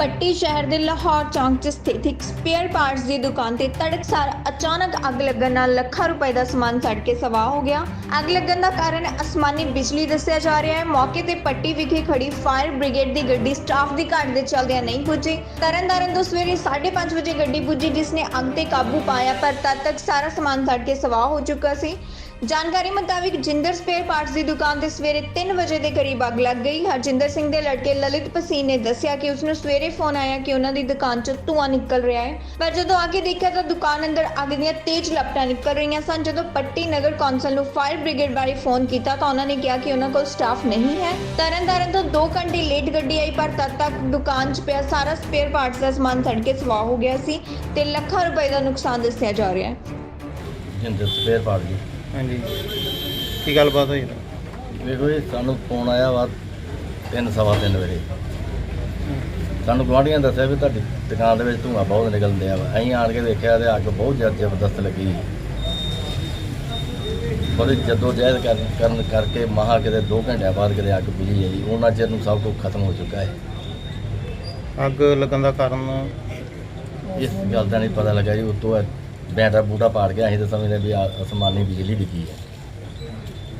ਪੱਟੀ ਸ਼ਹਿਰ ਦੇ ਲਾਹੌਰ ਚੌਂਕ 'ਚ ਸਥਿਤ ਇੱਕ ਸਪੇਅਰ ਪਾਰਟਸ ਦੀ ਦੁਕਾਨ ਤੇ ਤੜਕਸਾਰ ਅਚਾਨਕ ਅੱਗ ਲੱਗਣ ਨਾਲ ਲੱਖਾਂ ਰੁਪਏ ਦਾ ਸਮਾਨ ਸੜ ਕੇ ਸਵਾਹ ਹੋ ਗਿਆ। ਅੱਗ ਲੱਗਣ ਦਾ ਕਾਰਨ ਅਸਮਾਨੀ ਬਿਜਲੀ ਦੱਸਿਆ ਜਾ ਰਿਹਾ ਹੈ। ਮੌਕੇ ਤੇ ਪੱਟੀ ਵਿਖੇ ਖੜੀ ਫਾਇਰ ਬ੍ਰਿਗੇਡ ਦੀ ਗੱਡੀ ਸਟਾਫ ਦੀ ਘਾਟ ਦੇ ਚਲਦਿਆਂ ਨਹੀਂ ਪੁੱਜੀ। ਤਰਨਤਾਰਨ ਤੋਂ ਸਵੇਰੇ 5:30 ਵਜੇ ਗੱਡੀ ਪੁੱਜੀ, ਜਿਸ ਨੇ ਅੱਗ ਤੇ ਕਾਬੂ ਪਾਇਆ, ਪਰ ਤਦ ਤੱਕ ਸਾਰਾ ਸਮਾਨ ਸੜ ਕੇ ਸਵਾਹ ਹੋ ਚੁੱਕਾ ਸੀ। ਜਾਣਕਾਰੀ ਮੁਤਾਬਿਕ ਜਿੰਦਰ ਸਪੇਅਰ ਪਾਰਟਸ ਦੀ ਦੁਕਾਨ ਤੇ ਸਵੇਰੇ 3 ਵਜੇ ਦੇ ਕਰੀਬ ਅੱਗ ਲੱਗ ਗਈ। ਹਰਜਿੰਦਰ ਸਿੰਘ ਦੇ ਲੜਕੇ ਲਲਿਤ ਪਸੀਨ ਨੇ ਦੱਸਿਆ ਕਿ ਉਸ ਨੂੰ ਸਵੇਰੇ ਫੋਨ ਆਇਆ ਕਿ ਉਹਨਾਂ ਦੀ ਦੁਕਾਨ 'ਚੋਂ ਧੂੰਆਂ ਨਿਕਲ ਰਿਹਾ ਹੈ। ਪਰ ਜਦੋਂ ਆ ਕੇ ਦੇਖਿਆ ਤਾਂ ਦੁਕਾਨ ਅੰਦਰ ਅੱਗ ਦੀਆਂ ਤੇਜ਼ ਲਪਟਾਂ ਨਿਕਲ ਰਹੀਆਂ ਸਨ। ਜਦੋਂ ਪੱਟੀ ਨਗਰ ਕੌਂਸਲ ਨੂੰ ਫਾਇਰ ਬ੍ਰਿਗੇਡ ਬਾਰੇ ਫੋਨ ਕੀਤਾ ਤਾਂ ਉਹਨਾਂ ਨੇ ਕਿਹਾ ਕਿ ਉਹਨਾਂ ਕੋਲ ਸਟਾਫ ਨਹੀਂ ਹੈ। ਤਰਨਤਾਰਨ ਤੋਂ 2 ਘੰਟੇ ਲੇਟ ਗੱਡੀ ਆਈ, ਪਰ ਤਦ ਤੱਕ ਦੁਕਾਨ 'ਚ ਪਿਆ ਸਾਰਾ ਸਪੇਅਰ ਪਾਰਟਸ ਦਾ ਸਮਾਨ ਸੜ ਕੇ ਸਵਾਹ ਹੋ ਗਿਆ ਸੀ ਤੇ ਲੱਖਾਂ ਰੁਪਏ ਦਾ ਨੁਕਸਾਨ ਦੱਸਿਆ ਜਾ ਰਿਹਾ ਹੈ। ਜਿੰਦਰ, ਸਪੇਅਰ ਪਾਰਟ ਜੀ। ਹਾਂਜੀ। ਕੀ ਗੱਲਬਾਤ ਹੋਈ? ਵੇਖੋ ਜੀ ਸਾਨੂੰ ਫੋਨ ਆਇਆ ਵਾ ਤਿੰਨ ਸਵਾ ਤਿੰਨ ਵਜੇ। ਸਾਨੂੰ ਗੁਆਂਢੀਆਂ ਨੇ ਦੱਸਿਆ ਵੀ ਤੁਹਾਡੀ ਦੁਕਾਨ ਦੇ ਵਿੱਚ ਧੂੰਆਂ ਬਹੁਤ ਨਿਕਲਣ ਡਿਆ ਵਾ ਅਸੀਂ ਆਣ ਕੇ ਦੇਖਿਆ ਤੇ ਅੱਗ ਬਹੁਤ ਜ਼ਿਆਦਾ ਜ਼ਬਰਦਸਤ ਲੱਗੀ। ਬੜੀ ਜਦੋਂ ਜਹਿਦ ਕਰਨ ਕਰਨ ਕਰਕੇ ਮਹਾ ਕਿਤੇ 2 ਘੰਟਿਆਂ ਬਾਅਦ ਕਿਤੇ ਅੱਗ ਬੁਝੀ ਹੈ ਜੀ। ਉਹਨਾਂ ਚਿਰ ਨੂੰ ਸਭ ਕੁਝ ਖਤਮ ਹੋ ਚੁੱਕਾ ਹੈ। ਅੱਗ ਲੱਗਣ ਦਾ ਕਾਰਨ ਇਸ ਗੱਲ ਦਾ ਨਹੀਂ ਪਤਾ ਲੱਗਾ ਜੀ। ਉਤੋਂ ਬੈਟਰਾ ਬੂਟਾ ਪਾੜ ਗਿਆ ਅਸੀਂ ਤਾਂ ਸਮਝਦੇ ਵੀ ਆ- ਅਸਮਾਨੀ ਬਿਜਲੀ ਡਿੱਗੀ ਹੈ।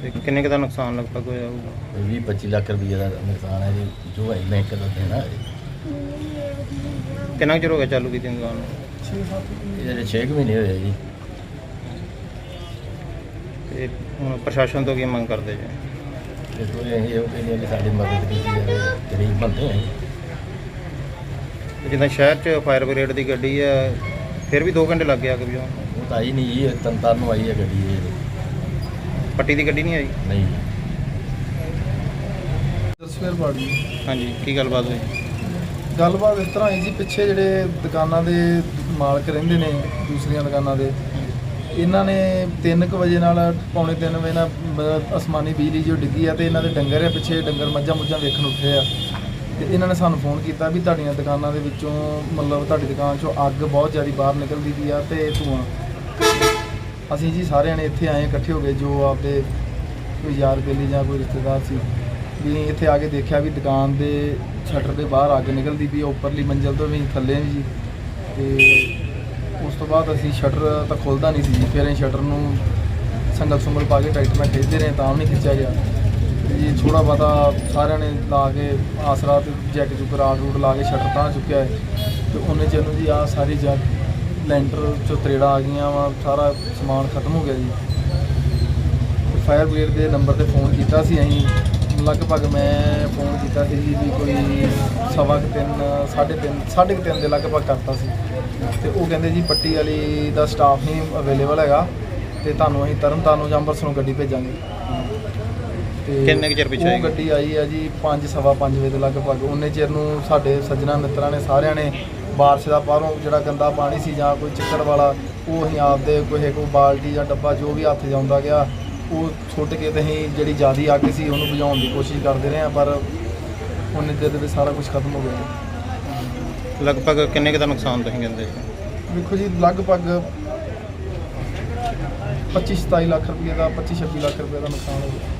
ਤੇ ਕਿੰਨੇ ਕੁ ਦਾ ਨੁਕਸਾਨ ਲਗਭਗ ਹੋਇਆ ਹੋਊਗਾ? 20 25 ਲੱਖ ਰੁਪਏ ਦਾ ਨੁਕਸਾਨ ਹੈ ਜੀ ਜੋ ਹੈ ਬੈਂਕ ਦਾ ਦੇਣਾ ਹੈ। ਕਿੰਨਾ ਕੁ ਚਿਰ ਹੋ ਗਿਆ ਚਾਲੂ ਕੀਤੀ ਦੁਕਾਨ ਨੂੰ? ਇਹ ਜਿਹੜੇ 6 ਮਹੀਨੇ ਹੋਏ ਆ ਜੀ। ਤੇ ਹੁਣ ਪ੍ਰਸ਼ਾਸਨ ਤੋਂ ਕੀ ਮੰਗ ਕਰਦੇ ਜੀ? ਇਸ ਤੋਂ ਅਸੀਂ ਇਹ ਕਹਿੰਦੇ ਕਿ ਸਾਡੀ ਮਦਦ ਕੀਤੀ ਜਾਵੇ ਗਰੀਬ ਬੰਦੇ ਹਾਂ ਜੀ। ਤੇ ਜਿੱਦਾਂ ਸ਼ਹਿਰ 'ਚ ਫਾਇਰ ਬ੍ਰਿਗੇਡ ਦੀ ਗੱਡੀ ਹੈ ਫਿਰ ਵੀ 2 ਘੰਟੇ ਲੱਗ ਗਿਆ ਅੱਗ ਬੁਝਾਉਣ ਨੂੰ? ਉਹ ਤਾਂ ਆਈ ਨਹੀਂ ਜੀ ਤੰਤਰ ਨੂੰ ਆਈ ਹੈ ਗੱਡੀ ਇਹ। ਪੱਟੀ ਦੀ ਗੱਡੀ ਨਹੀਂ ਆਈ? ਨਹੀਂ। ਸਵੇਰ ਬਾੜੀ ਹਾਂਜੀ ਕੀ ਗੱਲਬਾਤ ਹੋਈ? ਗੱਲਬਾਤ ਇਸ ਤਰ੍ਹਾਂ ਹੈ ਜੀ ਪਿੱਛੇ ਜਿਹੜੇ ਦੁਕਾਨਾਂ ਦੇ ਮਾਲਕ ਰਹਿੰਦੇ ਨੇ ਦੂਸਰੀਆਂ ਦੁਕਾਨਾਂ ਦੇ ਇਹਨਾਂ ਨੇ 3:00 ਵਜੇ ਨਾਲ ਪੌਣੇ 3 ਵਜੇ ਨਾਲ ਬ- ਅਸਮਾਨੀ ਬਿਜਲੀ ਜੋ ਡਿੱਗੀ ਆ ਤੇ ਇਹਨਾਂ ਦੇ ਡੰਗਰ ਆ ਪਿੱਛੇ ਡੰਗਰ ਮੱਝਾਂ ਮੁੱਝਾਂ ਵੇਖਣ ਉੱਠੇ ਆ। ਤੇ ਇਹਨਾਂ ਨੇ ਸਾਨੂੰ ਫੋਨ ਕੀਤਾ ਵੀ ਤੁਹਾਡੀਆਂ ਦੁਕਾਨਾਂ ਦੇ ਵਿੱਚੋਂ ਮਤਲਬ ਤੁਹਾਡੀ ਦੁਕਾਨ 'ਚੋਂ ਅੱਗ ਬਹੁਤ ਜ਼ਿਆਦਾ ਬਾਹਰ ਨਿਕਲਦੀ ਪਈ ਆ ਤੇ ਧੂਆਂ। ਅਸੀਂ ਜੀ ਸਾਰਿਆਂ ਨੇ ਇੱਥੇ ਆਏ ਇਕੱਠੇ ਹੋ ਗਏ ਜੋ ਆਪਦੇ ਕੋਈ ਯਾਰ ਬੇਲੀ ਜਾਂ ਕੋਈ ਰਿਸ਼ਤੇਦਾਰ ਸੀ ਵੀ ਇੱਥੇ ਆ ਕੇ ਦੇਖਿਆ ਵੀ ਦੁਕਾਨ ਦੇ ਸ਼ਟਰ ਦੇ ਬਾਹਰ ਅੱਗ ਨਿਕਲਦੀ ਪਈ ਆ, ਉੱਪਰਲੀ ਮੰਜ਼ਲ ਤੋਂ ਵੀ ਥੱਲੇ ਵੀ ਜੀ। ਤੇ ਉਸ ਤੋਂ ਬਾਅਦ ਅਸੀਂ ਸ਼ਟਰ ਤਾਂ ਖੁੱਲਦਾ ਨਹੀਂ ਸੀ ਜੀ ਫਿਰ ਅਸੀਂ ਸ਼ਟਰ ਨੂੰ ਸੰਗਲ ਸੁੰਗਲ ਪਾ ਕੇ ਟਾਈਟ ਨਾਲ ਖਿੱਚਦੇ ਰਹੇ ਤਾਂ ਵੀ ਨਹੀਂ ਖਿੱਚਿਆ ਗਿਆ। ਜੀ ਥੋੜਾ ਬਹੁਤਾ ਸਾਰਿਆਂ ਨੇ ਲਾ ਕੇ ਆਸਰਾ ਤੇ ਜੈਕ ਜੁਕ ਰਾਡ ਰੂਡ ਲਾ ਕੇ ਸ਼ਟਰ ਤਾਂ ਚੁੱਕਿਆ ਹੈ। ਤੇ ਉਹਨੇ ਚਿਰ ਨੂੰ ਜੀ ਆ ਸਾਰੀ ਜੱਗ ਲੈਂਟਰ ਚੋਂ ਤਰੇੜਾਂ ਆ ਗਈਆਂ ਵਾ, ਸਾਰਾ ਸਮਾਨ ਖਤਮ ਹੋ ਗਿਆ ਜੀ। ਫਾਇਰ ਬ੍ਰਿਗੇਡ ਦੇ ਨੰਬਰ ਤੇ ਫੋਨ ਕੀਤਾ ਸੀ ਅਸੀਂ। ਲਗਭਗ ਮੈਂ ਫੋਨ ਕੀਤਾ ਸੀ ਜੀ ਵੀ ਕੋਈ ਸਵਾ ਕੁ ਤਿੰਨ, ਸਾਢੇ ਤਿੰਨ, ਸਾਢੇ ਕੁ ਤਿੰਨ ਦੇ ਲਗਭਗ ਕਰਤਾ ਸੀ। ਤੇ ਉਹ ਕਹਿੰਦੇ ਜੀ ਪੱਟੀ ਵਾਲੀ ਦਾ ਸਟਾਫ ਨਹੀਂ ਅਵੇਲੇਬਲ ਹੈਗਾ। ਤੇ ਤੁਹਾਨੂੰ ਅਸੀਂ ਤਰਨ ਤਾਰਨ ਜਾਂ ਨੂੰ ਗੱਡੀ ਭੇਜਾਂਗੇ। ਤੇ ਕਿੰਨੇ ਕੁ ਚਿਰ ਪਿੱਛੇ ਉਹ ਆਏਗੀ? ਗੱਡੀ ਆਈ ਆ ਜੀ 5 ਸਵਾ 5 ਵਜੇ ਦੇ ਲਗਭਗ। ਉਹਨੇ ਚਿਰ ਨੂੰ ਸਾਡੇ ਸੱਜਣਾ ਮਿੱਤਰਾਂ ਨੇ ਸਾਰਿਆਂ ਨੇ ਬਾਰਿਸ਼ ਦਾ ਬਾਹਰੋਂ ਜਿਹੜਾ ਗੰਦਾ ਪਾਣੀ ਸੀ ਜਾਂ ਕੋਈ ਚਿੱਕੜ ਵਾਲਾ ਉਹ ਅਸੀਂ ਆਪਦੇ ਕੋਈ ਕੋਈ ਬਾਲਟੀ ਜਾਂ ਡੱਬਾ ਜੋ ਵੀ ਹੱਥ ਆਉਂਦਾ ਗਿਆ ਉਹ ਸੁੱਟ ਕੇ ਤੇ ਅਸੀਂ ਜਿਹੜੀ ਜਿਆਦੀ ਅੱਗ ਸੀ ਉਹਨੂੰ ਬੁਝਾਉਣ ਦੀ ਕੋਸ਼ਿਸ਼ ਕਰਦੇ ਰਹੇ ਹਾਂ ਪਰ ਉਹਨੇ ਚਿਰ ਦੇ ਵਿੱਚ ਸਾਰਾ ਕੁਝ ਖਤਮ ਹੋ ਗਿਆ ਲਗਭਗ ਕਿੰਨੇ ਕੁ ਦਾ ਨੁਕਸਾਨ ਤੁਸੀਂ ਕਹਿੰਦੇ ਜੀ? ਵੇਖੋ ਜੀ ਲਗਭਗ 25 27 ਲੱਖ ਰੁਪਏ ਦਾ 25 26 ਲੱਖ ਰੁਪਏ ਦਾ ਨੁਕਸਾਨ ਹੋ ਗਿਆ।